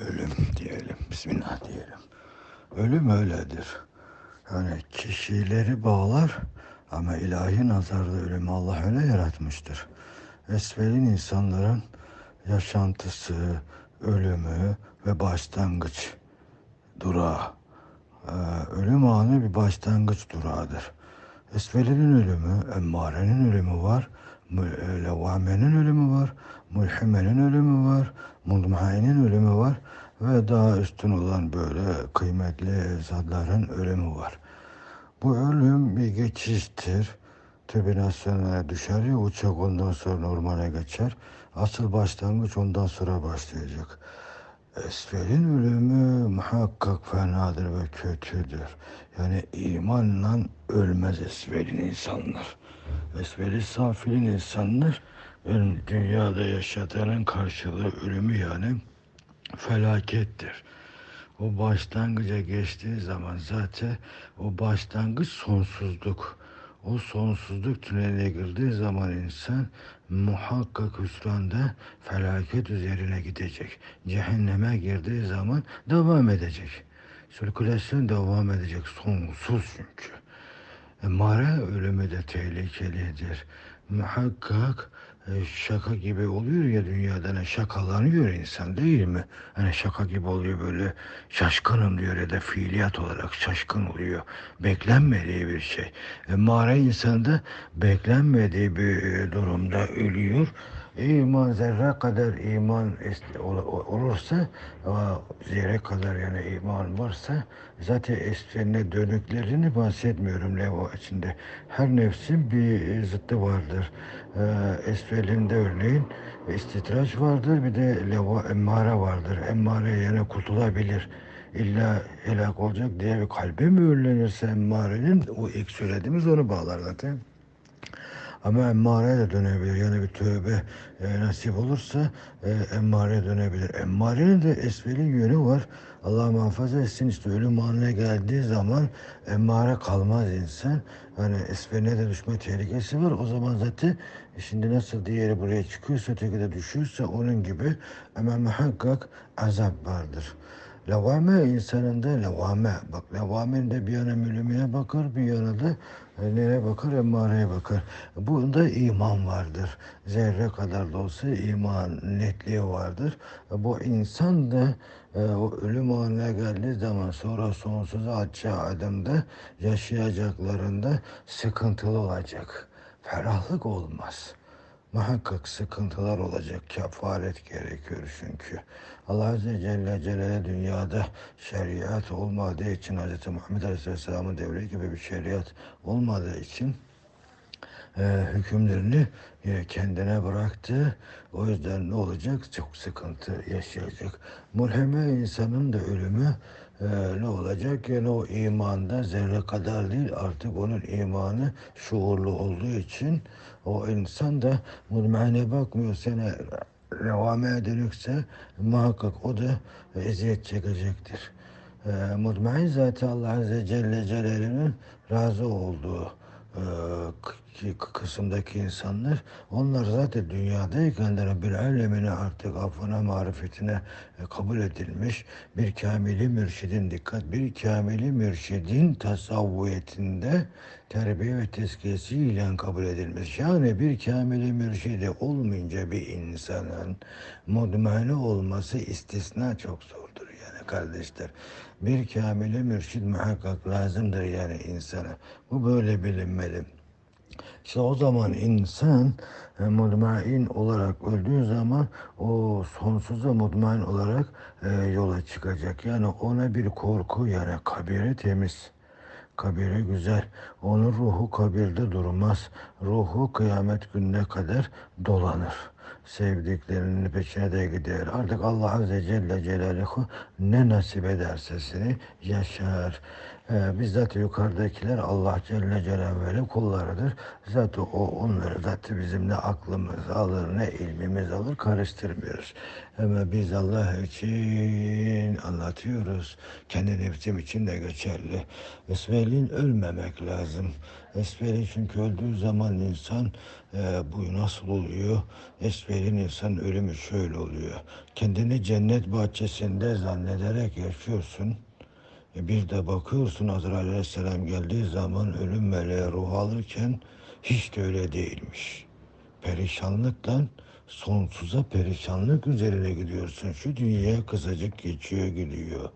Ölüm diyelim, Bismillah diyelim. Ölüm öyledir. Yani kişileri bağlar ama ilahi nazarda ölümü Allah öyle yaratmıştır. Esvelin insanların yaşantısı, ölümü ve başlangıç durağı. Ee, ölüm anı bir başlangıç durağıdır. Esvelinin ölümü, emmarenin ölümü var, levvamenin ölümü var, mulhimenin ölümü var, mudmainin ölümü var ve daha üstün olan böyle kıymetli zatların ölümü var. Bu ölüm bir geçiştir. Tribünasyona düşer ya uçak ondan sonra normale geçer. Asıl başlangıç ondan sonra başlayacak. Esfelin ölümü muhakkak fenadır ve kötüdür. Yani imanla ölmez esvelin insanlar. Esveli safilin insanlar ölüm, dünyada yaşatanın karşılığı ölümü yani felakettir. O başlangıca geçtiği zaman zaten o başlangıç sonsuzluk. O sonsuzluk tüneline girdiği zaman insan muhakkak hüsranda felaket üzerine gidecek. Cehenneme girdiği zaman devam edecek. Sirkülasyon devam edecek sonsuz çünkü. E, Mara ölümü de tehlikelidir. Muhakkak e, şaka gibi oluyor ya dünyada ne şakalanıyor insan değil mi? Hani şaka gibi oluyor böyle şaşkınım diyor ya da fiiliyat olarak şaşkın oluyor. Beklenmediği bir şey. E, mağara insanda beklenmediği bir durumda ölüyor. İman zerre kadar iman olursa, aa, zerre kadar yani iman varsa zaten esferine dönüklerini bahsetmiyorum leva içinde. Her nefsin bir zıttı vardır. Ee, esfelinde örneğin istitraç vardır bir de leva emmare vardır. Emmare yani kurtulabilir. İlla helak olacak diye bir kalbe mühürlenirse emmarenin o ilk söylediğimiz onu bağlar zaten. Ama emmareye de dönebilir. Yani bir tövbe e, nasip olursa e, emmareye dönebilir. Emmarenin de esveli yönü var. Allah muhafaza etsin işte ölüm anına geldiği zaman emmare kalmaz insan. Yani esfeline de düşme tehlikesi var. O zaman zaten şimdi nasıl diğeri buraya çıkıyorsa öteki de düşüyorsa onun gibi ama muhakkak azap vardır. Levame insanında levame. Bak levamenin de bir yana ölümüne bakar bir yana da e, nereye bakar? Emmareye bakar. Bunda iman vardır. Zerre kadar da olsa iman netliği vardır. Bu insan da e, o ölüm anına geldiği zaman sonra sonsuza atacağı adımda yaşayacaklarında sıkıntılı olacak. Ferahlık olmaz. Muhakkak sıkıntılar olacak. Kefaret gerekiyor çünkü. Allah Azze Celle Celaluhu dünyada şeriat olmadığı için Hz. Muhammed Aleyhisselam'ın devri gibi bir şeriat olmadığı için e, hükümlerini e, kendine bıraktı. O yüzden ne olacak? Çok sıkıntı yaşayacak. Mulheme insanın da ölümü e, ne olacak? Yani o imanda zerre kadar değil artık onun imanı şuurlu olduğu için o insan da mutmaine bakmıyor sana revame dönükse muhakkak o da eziyet çekecektir. E, mutmain zaten Allah Azze Celle Celaluhu'nun razı olduğu kısımdaki insanlar onlar zaten dünyadayken Rabbil Alemine artık affına marifetine e, kabul edilmiş bir kamili mürşidin dikkat bir kamili mürşidin tasavvuyetinde terbiye ve tezkiyesiyle kabul edilmiş. Yani bir kamili mürşidi olmayınca bir insanın mudmane olması istisna çok yani kardeşler. Bir kamili mürşid muhakkak lazımdır yani insana. Bu böyle bilinmeli. İşte o zaman insan e, mutmain olarak öldüğü zaman o sonsuza mutmain olarak e, yola çıkacak. Yani ona bir korku yani kabiri temiz. Kabiri güzel. Onun ruhu kabirde durmaz. Ruhu kıyamet gününe kadar dolanır. Sevdiklerinin peşine de gider. Artık Allah Azze Celle Celaluhu ne nasip ederse seni yaşar. e, bizzat yukarıdakiler Allah Celle Celaluhu kullarıdır. Zaten o onları zaten bizim ne aklımız alır ne ilmimiz alır karıştırmıyoruz. Ama biz Allah için anlatıyoruz. Kendi nefsim için de geçerli. Esvelin ölmemek lazım. Esveli çünkü öldüğü zaman insan e, bu nasıl oluyor? Esvelin insan ölümü şöyle oluyor. Kendini cennet bahçesinde zannederek yaşıyorsun. E, bir de bakıyorsun Azrail Aleyhisselam geldiği zaman ölüm meleği ruh alırken hiç de öyle değilmiş. Perişanlıkla sonsuza perişanlık üzerine gidiyorsun. Şu dünya kısacık geçiyor gidiyor.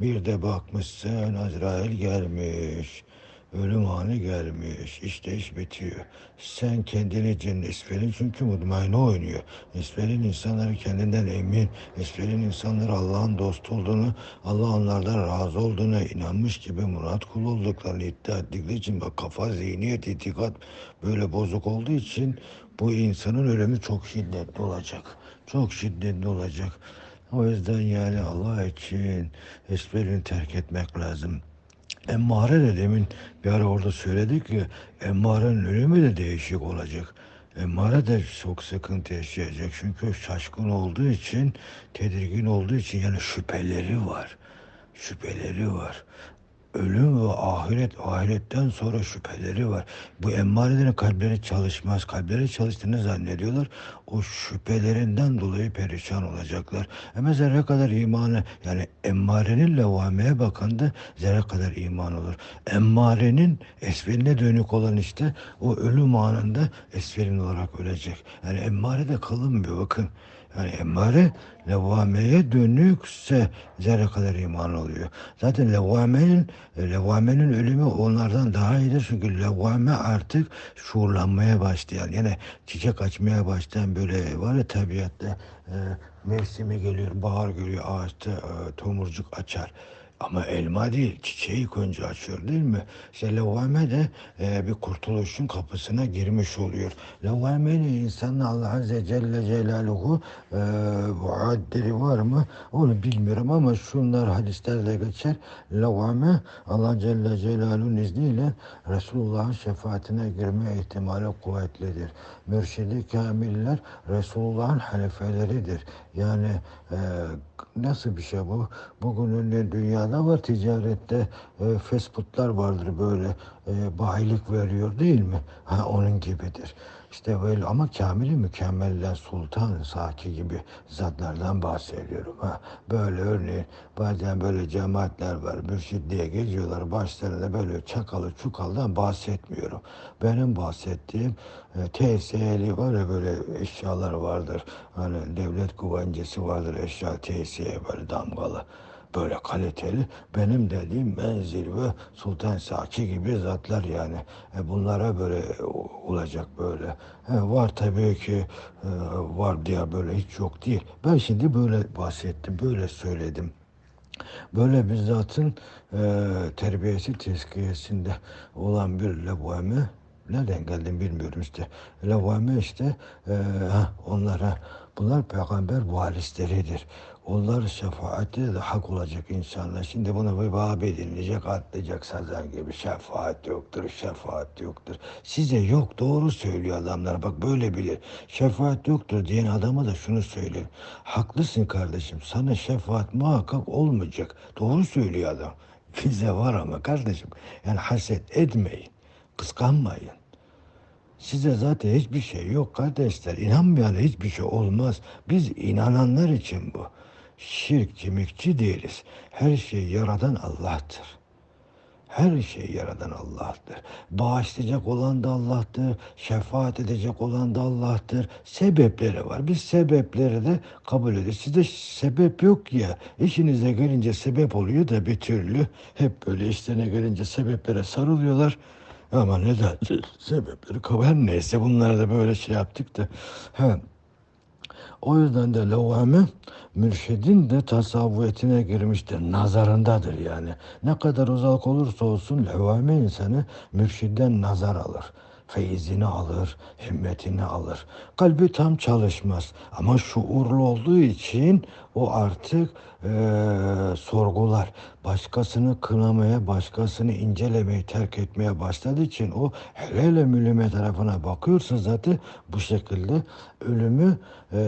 Bir de bakmışsın Azrail gelmiş. Ölüm anı gelmiş. İşte iş bitiyor. Sen kendini cennet esfelin çünkü mutmainne oynuyor. Esfelin insanları kendinden emin. Esfelin insanları Allah'ın dostu olduğunu, Allah onlardan razı olduğuna inanmış gibi murat kul olduklarını iddia ettikleri için bak kafa, zihniyet, itikat böyle bozuk olduğu için bu insanın ölümü çok şiddetli olacak. Çok şiddetli olacak. O yüzden yani Allah için esfelini terk etmek lazım. Emmare de demin bir ara orada söyledik ki Emmare'nin ölümü de değişik olacak. Emmare de çok sıkıntı yaşayacak. Çünkü şaşkın olduğu için, tedirgin olduğu için yani şüpheleri var. Şüpheleri var. Ölüm ve ahiret, ahiretten sonra şüpheleri var. Bu emmarelerin kalpleri çalışmaz. Kalpleri çalıştığını zannediyorlar. O şüphelerinden dolayı perişan olacaklar. Ama zerre kadar imanı, yani emmarenin levameye bakanda zerre kadar iman olur. Emmarenin esveline dönük olan işte o ölüm anında esvelin olarak ölecek. Yani emmare de kalınmıyor bakın. Yani emmare levvameye dönükse zerre kadar iman oluyor. Zaten levvamenin, levvamenin ölümü onlardan daha iyidir. Çünkü levvame artık şuurlanmaya başlayan, yani çiçek açmaya başlayan böyle var ya tabiatta e, mevsimi geliyor, bahar geliyor, ağaçta e, tomurcuk açar. Ama elma değil, çiçeği önce açıyor değil mi? İşte levvame de e, bir kurtuluşun kapısına girmiş oluyor. Levvameyle insanla Allah Azze Celle Celaluhu e, vaadleri var mı? Onu bilmiyorum ama şunlar hadislerde geçer. Levvame Allah Celle Celaluhu'nun izniyle Resulullah'ın şefaatine girme ihtimali kuvvetlidir. Mürşidi kamiller Resulullah'ın halifeleridir. Yani e, nasıl bir şey bu? Bugünün dünyada var ticarette e, fast vardır böyle e, bayilik veriyor değil mi? Ha, onun gibidir. İşte böyle ama kamili mükemmellen sultan saki gibi zatlardan bahsediyorum. Ha. Böyle örneğin bazen böyle cemaatler var mürşid diye geziyorlar başlarında böyle çakalı çukaldan bahsetmiyorum. Benim bahsettiğim e, TSE'li var ya böyle eşyalar vardır. Hani devlet güvencesi vardır eşya TSE böyle damgalı böyle kaliteli. Benim dediğim menzil ve Sultan Saki gibi zatlar yani. E bunlara böyle olacak böyle. E var tabii ki e, var diye böyle hiç yok değil. Ben şimdi böyle bahsettim, böyle söyledim. Böyle bir zatın e, terbiyesi tezkiyesinde olan bir levvame nereden geldim bilmiyorum işte. Levvame işte e, onlara bunlar peygamber varisleridir. Onlar şefaati de hak olacak insanlar. Şimdi bunu bir Vahabi dinleyecek, atlayacak sazan gibi. Şefaat yoktur, şefaat yoktur. Size yok, doğru söylüyor adamlar. Bak böyle bilir. Şefaat yoktur diyen adama da şunu söyleyin. Haklısın kardeşim, sana şefaat muhakkak olmayacak. Doğru söylüyor adam. Bize var ama kardeşim. Yani haset etmeyin, kıskanmayın. Size zaten hiçbir şey yok kardeşler. İnanmayan hiçbir şey olmaz. Biz inananlar için bu. Şirk, cimikçi değiliz. Her şeyi yaradan Allah'tır. Her şeyi yaradan Allah'tır. Bağışlayacak olan da Allah'tır. Şefaat edecek olan da Allah'tır. Sebepleri var. Biz sebepleri de kabul ediyoruz. Sizde sebep yok ya. İşinize gelince sebep oluyor da bir türlü. Hep böyle işlerine gelince sebeplere sarılıyorlar. Ama neden? Sebepleri kabul. Her neyse bunları da böyle şey yaptık da. Ha. O yüzden de levvame mürşidin de tasavvufetine girmiştir. Nazarındadır yani. Ne kadar uzak olursa olsun levvame insanı mürşidden nazar alır. feyizini alır, himmetini alır. Kalbi tam çalışmaz ama şuurlu olduğu için o artık e, sorgular. Başkasını kınamaya, başkasını incelemeyi terk etmeye başladığı için o hele hele mülime tarafına bakıyorsa zaten bu şekilde ölümü e,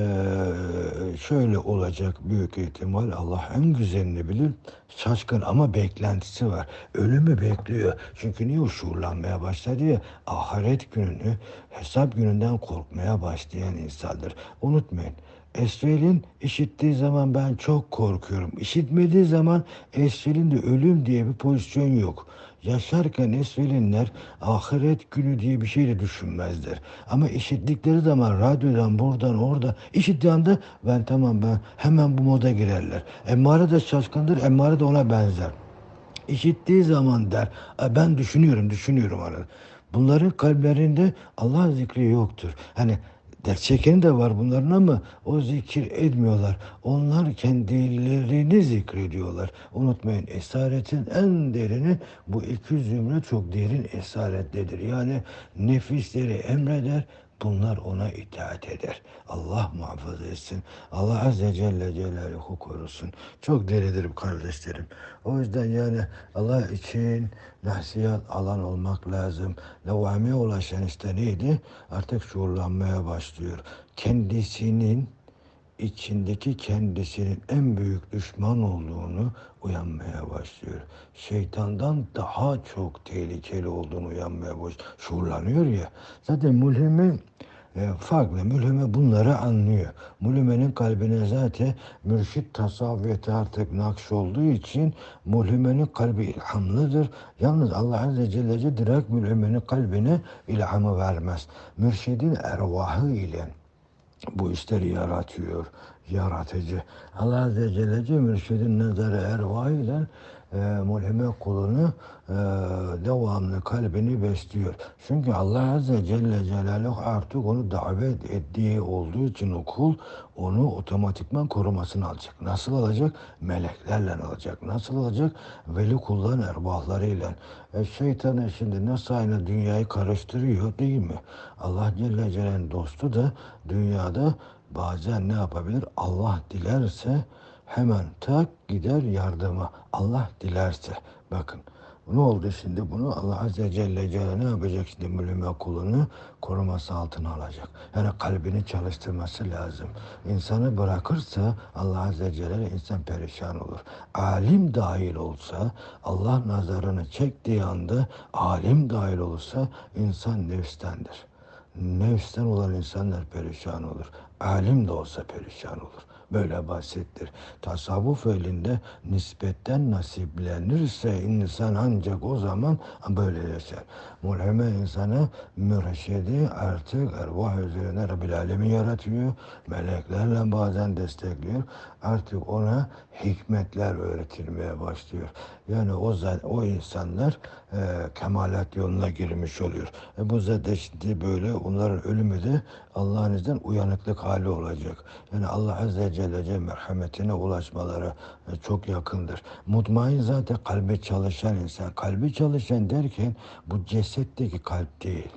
şöyle olacak büyük ihtimal Allah en güzelini bilir. Şaşkın ama beklentisi var. Ölümü bekliyor. Çünkü niye şuurlanmaya başladı ya ahiret gününü hesap gününden korkmaya başlayan insandır. Unutmayın. Esvel'in işittiği zaman ben çok korkuyorum. İşitmediği zaman Esvel'in de ölüm diye bir pozisyon yok. Yaşarken Esvelinler ahiret günü diye bir şey de düşünmezler. Ama işittikleri zaman radyodan buradan orada işittiği anda ben tamam ben hemen bu moda girerler. Emmare de şaşkındır, Emmare de ona benzer. İşittiği zaman der ben düşünüyorum düşünüyorum arada. Bunların kalplerinde Allah zikri yoktur. Hani Dert çekeni de var bunların ama o zikir etmiyorlar. Onlar kendilerini zikrediyorlar. Unutmayın esaretin en derini bu iki zümre çok derin esarettedir. Yani nefisleri emreder, bunlar ona itaat eder. Allah muhafaza etsin. Allah Azze Celle Celaluhu korusun. Çok deridir kardeşlerim. O yüzden yani Allah için nasihat alan olmak lazım. Levame ulaşan işte neydi? Artık şuurlanmaya başlıyor. Kendisinin içindeki kendisinin en büyük düşman olduğunu uyanmaya başlıyor. Şeytandan daha çok tehlikeli olduğunu uyanmaya başlıyor. Şuurlanıyor ya. Zaten mulhimi e, farklı. Mülhime bunları anlıyor. Mülhimenin kalbine zaten mürşit tasavvufiyeti artık nakş olduğu için mulhimenin kalbi ilhamlıdır. Yalnız Allah Azze Celle direkt mülhimenin kalbine ilhamı vermez. Mürşidin ervahı ile bu işleri yaratıyor, yaratıcı. Allah Azze Celle mürşidin nazarı ervahıyla e, kulunu e, devamlı kalbini besliyor. Çünkü Allah Azze Celle Celaluhu artık onu davet ettiği olduğu için o kul onu otomatikman korumasını alacak. Nasıl alacak? Meleklerle alacak. Nasıl alacak? Veli kulların erbahlarıyla. E, şeytanı şimdi nasıl aynı dünyayı karıştırıyor değil mi? Allah Celle Celal'in dostu da dünyada bazen ne yapabilir? Allah dilerse hemen tak gider yardıma. Allah dilerse. Bakın ne oldu şimdi bunu? Allah Azze Celle Celle ne yapacak şimdi mülüme kulunu? Koruması altına alacak. Yani kalbini çalıştırması lazım. İnsanı bırakırsa Allah Azze Celle insan perişan olur. Alim dahil olsa Allah nazarını çektiği anda alim dahil olursa insan nefstendir. Nefsten olan insanlar perişan olur. Alim de olsa perişan olur böyle basittir. Tasavvuf elinde nispetten nasiplenirse insan ancak o zaman böyle yaşar. Mulheme insanı mürşidi artık ervah üzerine Rabbil Alemin yaratıyor. Meleklerle bazen destekliyor. Artık ona hikmetler öğretilmeye başlıyor. Yani o o insanlar e, kemalat yoluna girmiş oluyor. E, bu zaten şimdi böyle onların ölümü de Allah'ın izniyle uyanıklık hali olacak. Yani Allah Azze Celle merhametine ulaşmaları e, çok yakındır. Mutmain zaten kalbi çalışan insan. Kalbi çalışan derken bu cesetteki kalp değil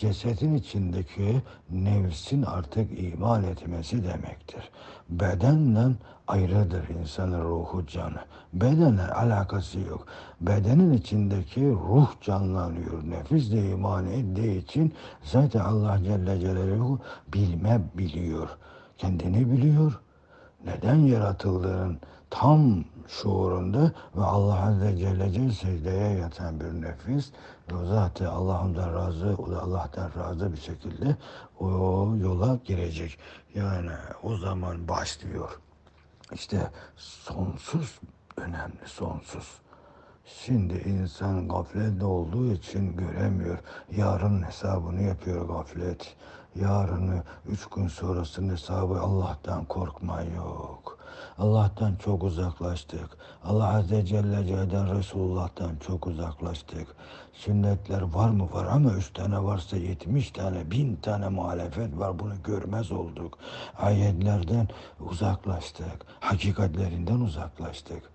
cesedin içindeki nefsin artık iman etmesi demektir. Bedenle ayrıdır insanın ruhu canı. Bedenle alakası yok. Bedenin içindeki ruh canlanıyor. Nefis de iman ettiği için zaten Allah Celle Celaluhu bilme biliyor. Kendini biliyor. Neden yaratıldığının tam şuurunda ve Allah Azze Celle Celle secdeye yatan bir nefis ve zaten Allah'ımdan razı, o da Allah'tan razı bir şekilde o yola girecek. Yani o zaman başlıyor. İşte sonsuz önemli, sonsuz. Şimdi insan gaflette olduğu için göremiyor. Yarın hesabını yapıyor gaflet. Yarını, üç gün sonrasının hesabı Allah'tan korkma yok. Allah'tan çok uzaklaştık. Allah Azze Celle Celle'den Resulullah'tan çok uzaklaştık. Sünnetler var mı var ama üç tane varsa yetmiş tane, bin tane muhalefet var. Bunu görmez olduk. Ayetlerden uzaklaştık. Hakikatlerinden uzaklaştık.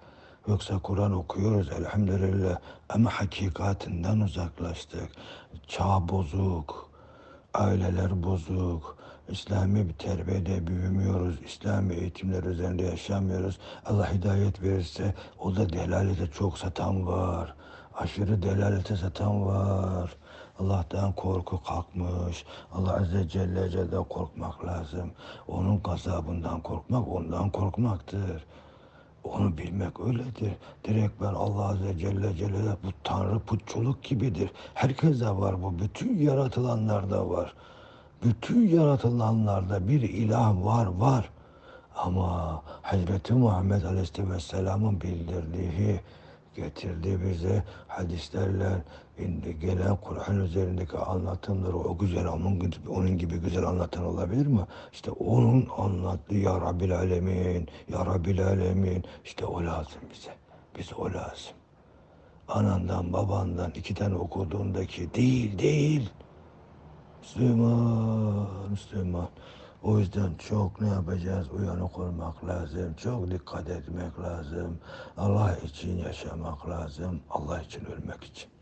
Yoksa Kur'an okuyoruz elhamdülillah ama hakikatinden uzaklaştık. Çağ bozuk, aileler bozuk, İslami bir terbiyede büyümüyoruz, İslami eğitimler üzerinde yaşamıyoruz. Allah hidayet verirse o da delalete çok satan var. Aşırı delalete satan var. Allah'tan korku kalkmış. Allah Azze Celle Celle'den korkmak lazım. Onun gazabından korkmak ondan korkmaktır. Onu bilmek öyledir. Direkt ben Allah Azze Celle Celle bu tanrı putçuluk gibidir. Herkese var bu. Bütün yaratılanlarda var. Bütün yaratılanlarda bir ilah var var. Ama Hazreti Muhammed Aleyhisselam'ın bildirdiği getirdi bize hadislerle indi gelen Kur'an üzerindeki anlatımları o güzel onun, gibi- onun gibi güzel anlatan olabilir mi? İşte onun anlattığı ya Rabbil Alemin, ya Rabbil Alemin işte o lazım bize. Bize o lazım. Anandan babandan iki tane okuduğundaki değil değil. Müslüman, Müslüman. O yüzden çok ne yapacağız? Uyanık olmak lazım. Çok dikkat etmek lazım. Allah için yaşamak lazım. Allah için ölmek için.